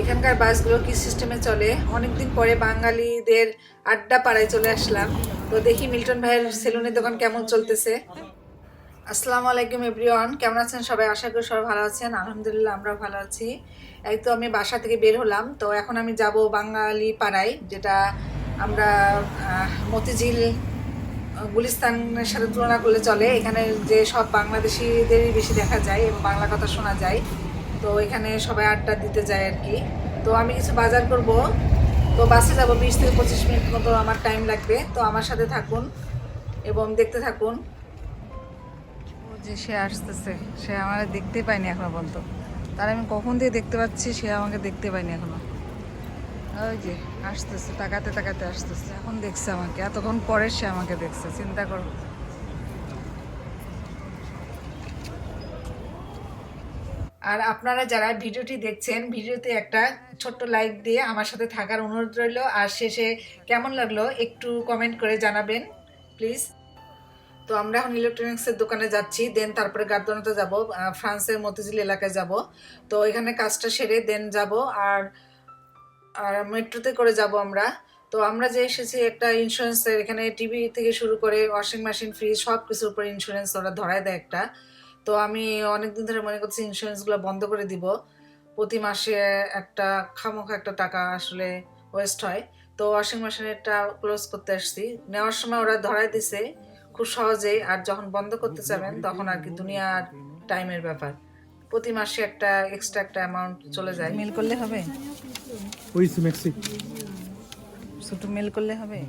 এখানকার বাসগুলো কি সিস্টেমে চলে? অনেকদিন পরে বাঙালিদের আড্ডা পাড়ায় চলে আসলাম। তো দেখি মিল্টন ভাইয়ের সেলুনের দোকান কেমন চলতেছে। আসসালামু আলাইকুম এভরিওয়ান কেমন আছেন সবাই? আশা করি সবাই ভালো আছেন। আলহামদুলিল্লাহ, আমরাও ভালো আছি। এই তো আমি বাসা থেকে বের হলাম। তো এখন আমি যাব বাঙালি পাড়ায়, যেটা আমরা মতিঝিল গুলিস্তানের সাথে তুলনা করলে চলে। এখানে যে সব বাংলাদেশিদেরই বেশি দেখা যায় এবং বাংলা কথা শোনা যায়। তো এখানে সবাই আড্ডা দিতে যায় আর কি। তো আমি কিছু বাজার করব। তো বাসে যাব, বিশ থেকে পঁচিশ মিনিট মতো আমার টাইম লাগবে। তো আমার সাথে থাকুন এবং দেখতে থাকুন। ও যে সে আসতেছে, সে আমার দেখতে পাইনি এখনও পর্যন্ত। তার আমি কখন দিয়ে দেখতে পাচ্ছি, সে আমাকে দেখতে পাইনি এখনও। ওই যে, আসতেছে, তাকাতে তাকাতে আসতেছে। এখন দেখছে আমাকে, এতক্ষণ পরে সে আমাকে দেখছে, চিন্তা করো। আর আপনারা যারা ভিডিওটি দেখছেন, ভিডিওতে একটা ছোট্ট লাইক দিয়ে আমার সাথে থাকার অনুরোধ রইল। আর শেষে কেমন লাগল একটু কমেন্ট করে জানাবেন প্লিজ তো আমরা এখন ইলেকট্রনিক্সের দোকানে যাচ্ছি দেন তারপরে গার্দনাতে যাব ফ্রান্সের মতিঝিল এলাকায় যাব। তো এখানে কাজটা সেরে দেন যাব, আর আর মেট্রোতে করে যাব আমরা। তো আমরা যে এসেছি একটা ইন্স্যুরেন্সের এখানে টিভি থেকে শুরু করে ওয়াশিং মেশিন ফ্রিজ সব কিছুর উপরে ইন্স্যুরেন্স ওরা ধরায় দেয় একটা। তো আমি অনেকদিন ধরে মনে করছি ইন্স্যুরেন্সগুলো বন্ধ করে দিব। প্রতি মাসে একটা খামোখা একটা টাকা আসলে ওয়েস্ট হয়। তো ওয়াশিং মেশিনেরটা ক্লোজ করতে আসছি। নেওয়ার সময় ওরা ধরাই দিছে খুব সহজেই। আর যখন বন্ধ করতে চাবেন তখন আর কি দুনিয়ার টাইমের ব্যাপার। প্রতি মাসে একটা এক্সট্রা একটা অ্যামাউন্ট চলে যায়। মেল করলে হবে? ওই ছোট মেল করলে হবে?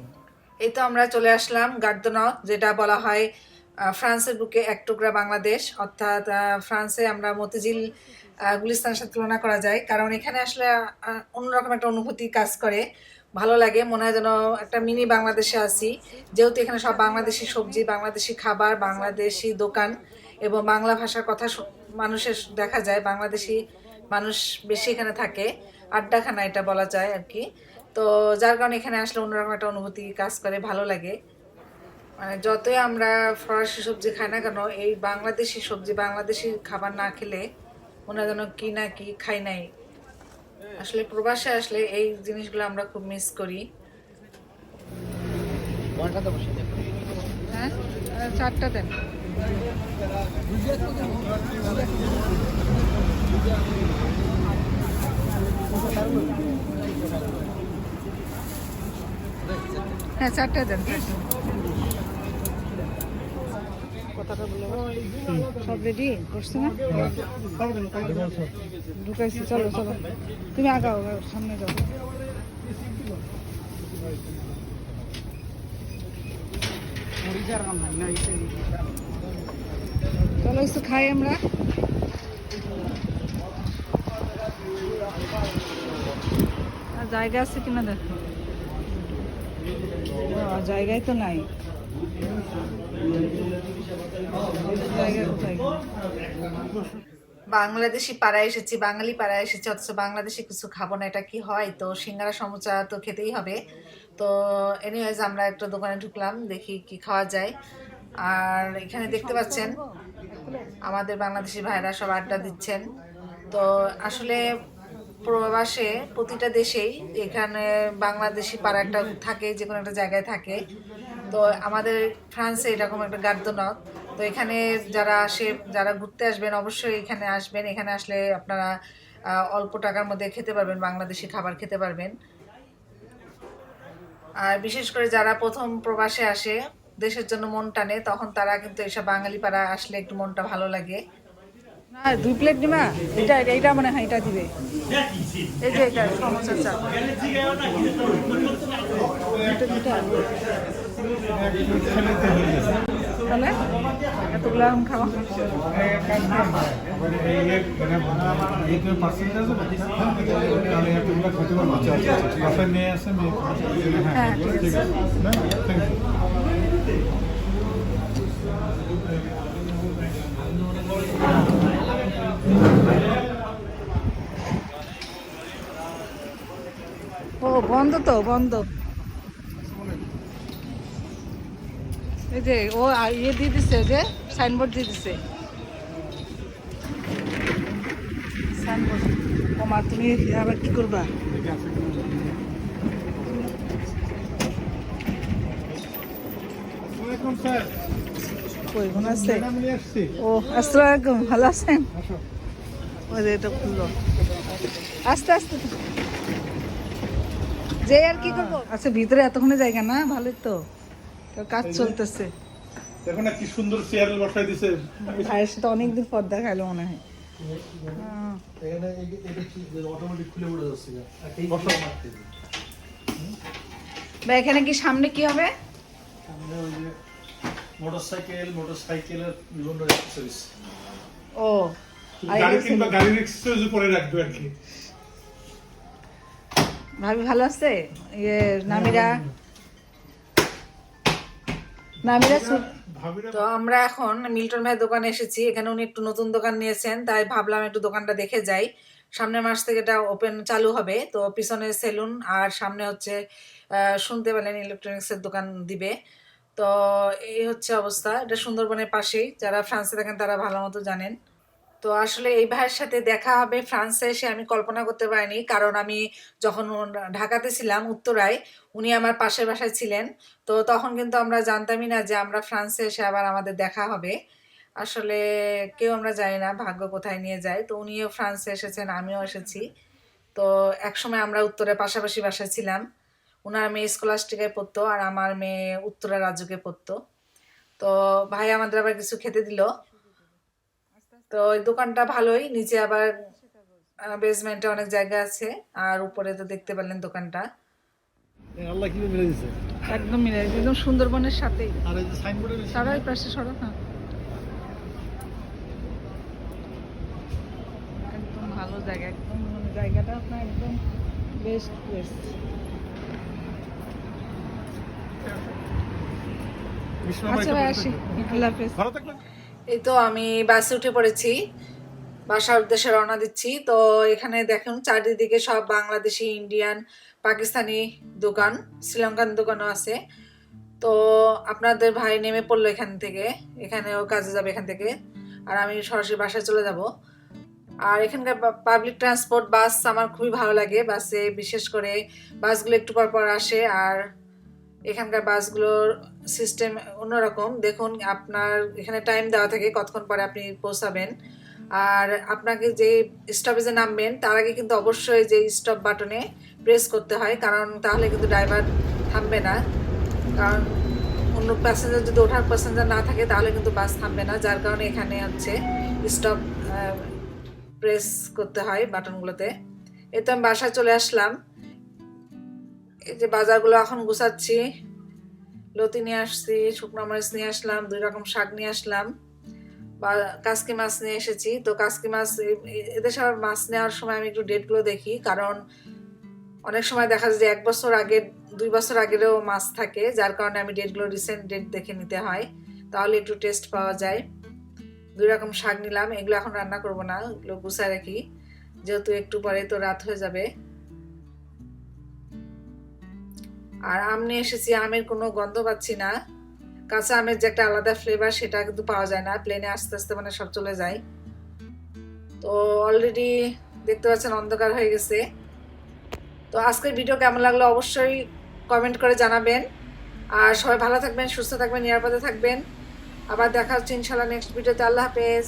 এই তো আমরা চলে আসলাম গার্দনক যেটা বলা হয় ফ্রান্সের বুকে এক টুকরা বাংলাদেশ, অর্থাৎ ফ্রান্সে আমরা মতিঝিল গুলিস্তানের সাথে তুলনা করা যায়। কারণ এখানে আসলে অন্যরকম একটা অনুভূতি কাজ করে। ভালো লাগে, মনে হয় যেন একটা মিনি বাংলাদেশে আছি। যেহেতু এখানে সব বাংলাদেশি সবজি, বাংলাদেশি খাবার, বাংলাদেশি দোকান এবং বাংলা ভাষার কথা মানুষের দেখা যায়, বাংলাদেশি মানুষ বেশি এখানে থাকে। আড্ডাখানা এটা বলা যায় আর কি। তো যার কারণে এখানে আসলে অন্যরকম একটা অনুভূতি কাজ করে, ভালো লাগে। মানে যতই আমরা ফরাসি সবজি খাই না কেন এই বাংলাদেশি সবজি বাংলাদেশি খাবার না খেলে মনে যেন কি না কি খাই নাই। আসলে প্রবাসে আসলে এই জিনিসগুলো আমরা খুব মিস করি। হ্যাঁ? চারটা দেন। হ্যাঁ চারটা দেন। কথাটা বলে সব রেডি করছ না? ঢুকাইছি চলো চলো। তুমি আগাও সামনে যাও। চলো একটু খাই আমরা। আর জায়গা আছে কিনা দেখো? জায়গায় তো নাই। বাংলাদেশি পাড়ায় এসেছি, বাঙালি পাড়ায় এসেছি, অথচ বাংলাদেশি কিছু খাব না, এটা কি হয়? তো সিঙ্গারা সমুচা তো খেতেই হবে। তো এনিওয়েজ আমরা একটা দোকানে ঢুকলাম, দেখি কি খাওয়া যায়। আর এখানে দেখতে পাচ্ছেন, আমাদের বাংলাদেশি ভাইরা সব আড্ডা দিচ্ছেন। তো আসলে প্রবাসে প্রতিটা দেশেই এখানে বাংলাদেশি পাড়া একটা থাকে যে কোনো একটা জায়গায় থাকে। তো আমাদের ফ্রান্সে এরকম একটা গার্দনক তো এখানে যারা আসে, যারা ঘুরতে আসবেন, অবশ্যই এখানে আসবেন। এখানে আসলে আপনারা অল্প টাকার মধ্যে খেতে পারবেন, বাংলাদেশি খাবার খেতে পারবেন। আর বিশেষ করে যারা প্রথম প্রবাসে আসে, দেশের জন্য মন টানে, তখন তারা কিন্তু এসব বাঙালি পাড়া আসলে একটু মনটা ভালো লাগে। না, দুই প্লেট নিবা? এটা এইটা মনে হয়, এটা দিবে। এই যে এটা সমোসা চাপ দুটো তাহলে এতগুলো এখন খাওয়া হ্যাঁ। ও বন্ধ তো বন্ধ এই যে ও ইয়ে দিয়ে দিচ্ছে যে সাইনবোর্ড দিয়ে দিচ্ছে সাইনবোর্ড তুমি আবার কি করবা? ও আসসালামু আলাইকুম ভালো আছেন? ওই যে এটা খুললো। আস্তে আস্তে। যে আর কি করব? আচ্ছা ভিতরে এতক্ষণে জায়গা না? ভালোই তো। তো কাজ চলতেছে। দেখো না কি সুন্দর চেয়ার বসাই দিছে। ভাইয়ের সাথে অনেকদিন পর দেখা মনে হয়। হ্যাঁ। এখানে এটা কি অটোমেটিক খুলে পড়ে যাচ্ছে গা। আর এই বসো। মারতে বা এখানে কি সামনে কি হবে? সামনে ওই যে মোটরসাইকেল মোটরসাইকেলের বিভিন্ন অ্যাক্সেসরিজ ও গাড়ি কিংবা গাড়ির এক্সেসরিজ উপরে রাখবে আর কি। ভাবি ভালো আছে? ইয়ে নামিরা। নামিরা তো আমরা এখন মিল্টন ভাইয়ের দোকানে এসেছি। এখানে উনি একটু নতুন দোকান নিয়েছেন তাই ভাবলাম একটু দোকানটা দেখে যাই। সামনের মাস থেকে এটা ওপেন চালু হবে তো পিছনে সেলুন আর সামনে হচ্ছে শুনতে পেলেন ইলেকট্রনিক্সের দোকান দিবে। তো এই হচ্ছে অবস্থা। এটা সুন্দরবনের পাশেই যারা ফ্রান্সে থাকেন তারা ভালো মতো জানেন। তো আসলে এই ভাইয়ের সাথে দেখা হবে ফ্রান্সে এসে আমি কল্পনা করতে পারিনি। কারণ আমি যখন ঢাকাতে ছিলাম উত্তরায়, উনি আমার পাশের বাসায় ছিলেন। তো তখন কিন্তু আমরা জানতামই না যে আমরা ফ্রান্সে এসে আবার আমাদের দেখা হবে। আসলে কেউ আমরা জানি না ভাগ্য কোথায় নিয়ে যায়। তো উনিও ফ্রান্সে এসেছেন, আমিও এসেছি। তো একসময় আমরা উত্তরে পাশাপাশি বাসায় ছিলাম। ওনার মেয়ে স্কলাস্টিকায় পড়তো আর আমার মেয়ে উত্তরা রাজ্যকে পড়তো। তো ভাই আমাদের আবার কিছু খেতে দিল। তো ওই দোকানটা ভালোই। নিচে আবার বেসমেন্টে অনেক জায়গা আছে। আর উপরে তো দেখতে পেলেন দোকানটা। আল্লাহ কি মিলে দিছে? একদম মিলে একদম সুন্দরবনের সাথেই। আর এই যে সাইনবোর্ডের সরাই পাশে সরা হ্যাঁ। একদম ভালো জায়গা একদম মানে জায়গাটা আপনার একদম বেস্ট প্লেস আচ্ছা ভাই আসি। আল্লাহ হাফেজ। ভালো থাকবেন। এই তো আমি বাসে উঠে পড়েছি, বাসার উদ্দেশ্যে রওনা দিচ্ছি। তো এখানে দেখুন, চারিদিকে সব বাংলাদেশি, ইন্ডিয়ান, পাকিস্তানি দোকান, শ্রীলঙ্কান দোকানও আছে। তো আপনাদের ভাই নেমে পড়ল এখান থেকে, এখানেও কাজে যাবে এখান থেকে। আর আমি সরাসরি বাসায় চলে যাব। আর এখানকার পাবলিক ট্রান্সপোর্ট বাস আমার খুবই ভালো লাগে। বাসে বিশেষ করে বাসগুলো একটু পর পর আসে। আর এখানকার বাসগুলোর সিস্টেম অন্যরকম। দেখুন, আপনার এখানে টাইম দেওয়া থাকে, কতক্ষণ পরে আপনি পৌঁছাবেন। আর আপনাকে যে স্টপেজে নামবেন, তার আগে কিন্তু অবশ্যই যে স্টপ বাটনে প্রেস করতে হয়, কারণ তাহলে কিন্তু ড্রাইভার থামবে না। কারণ অন্য প্যাসেঞ্জার যদি ওঠার প্যাসেঞ্জার না থাকে, তাহলে কিন্তু বাস থামবে না, যার কারণে এখানে হচ্ছে স্টপ প্রেস করতে হয় বাটনগুলোতে এতে আমি বাসায় চলে আসলাম। এই যে বাজারগুলো এখন গুছাচ্ছি। লতি নিয়ে আসছি, শুকনো মরিচ নিয়ে আসলাম, দুই রকম শাক নিয়ে আসলাম। বা কাসকি মাছ নিয়ে এসেছি। তো কাসকি মাছ এদের সব মাছ নেওয়ার সময় আমি একটু ডেটগুলো দেখি। কারণ অনেক সময় দেখা যায় যে এক বছর আগে, দুই বছর আগেরও মাছ থাকে, যার কারণে আমি ডেটগুলো রিসেন্ট ডেট দেখে নিতে হয়। তাহলে একটু টেস্ট পাওয়া যায়। দুই রকম শাক নিলাম, এগুলো এখন রান্না করব না, এগুলো গুছায় রাখি। যেহেতু একটু পরে তো রাত হয়ে যাবে। আর আম নিয়ে এসেছি, আমের কোনো গন্ধ পাচ্ছি না। কাঁচা আমের যে একটা আলাদা ফ্লেভার সেটা কিন্তু পাওয়া যায় না। প্লেনে আস্তে আস্তে মানে সব চলে যায়। তো অলরেডি দেখতে পাচ্ছেন অন্ধকার হয়ে গেছে। তো আজকের ভিডিও কেমন লাগল অবশ্যই কমেন্ট করে জানাবেন। আর সবাই ভালো থাকবেন, সুস্থ থাকবেন, নিরাপদে থাকবেন। আবার দেখা হচ্ছে ইনশাল্লাহ নেক্সট ভিডিওতে আল্লাহ হাফেজ।